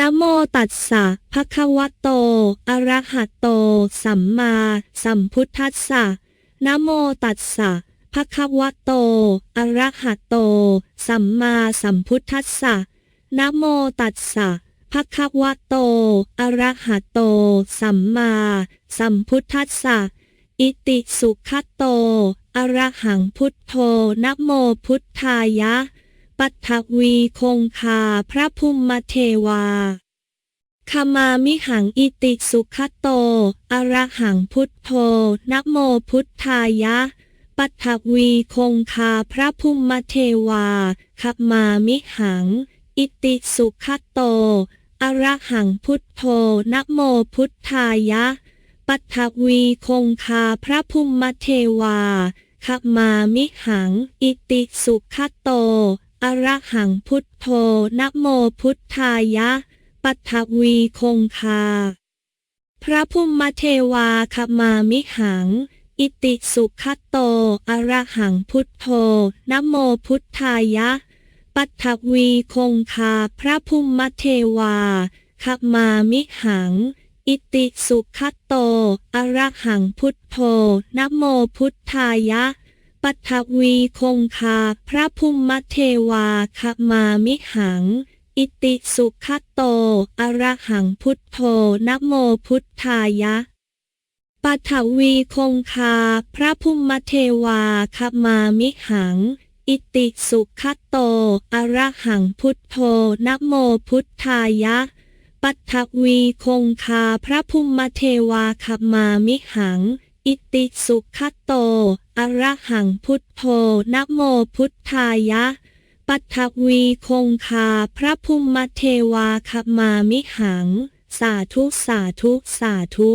นะโมตัสสะภะคะวะโต อะระหะโต สัมมาสัมพุทธัสสะนะโมตัสสะภะคะวะโต อะระหะโต สัมมาสัมพุทธัสสะนะโมตัสสะภะคะวะโต อะระหะโต สัมมาสัมพุทธัสสะอิติสุขะโต อะระหังพุทโธนะโมพุทธายะ ปัทวีคงคาพระภูมิเทวาขมามิหังอิติสุขโต อระหังพุทโธนะโมพุทธายะ ปัทวีคงคาพระภูมิเทวาขมามิหัง อิติสุขโต อระหังพุทโธนะโมพุทธายะ ปัทวีคงคาพระภูมิเทวาขมามิหัง อิติสุขโต อระหังพุทโธนะโมพุทธายะ ปัทวีคงคา พระภูมิเทวาขมามิหัง อิติสุขโต อระหังพุทโธนะโมพุทธายะ ปัทวีคงคา พระภูมิเทวาขมามิหัง อิติสุขโต อระหังพุทโธนะโมพุทธายะ ปัทวีคงคาพระภูมิเทวาขมามิหัง อิติสุขโต อระหังพุทโธนโมพุทธายะปัทวีคงคา พระภูมิเทวาขมามิหัง อิติสุขโต อระหังพุทโธนโมพุทธายะ ปัทวีคงคา พระภูมิเทวาขมามิหัง อิติสุขโต อระหังพุทโธนะโมพุทธายะ ปัทวีคงคาพระภูมิเทวาขมามิหัง สาธุสาธุสาธุ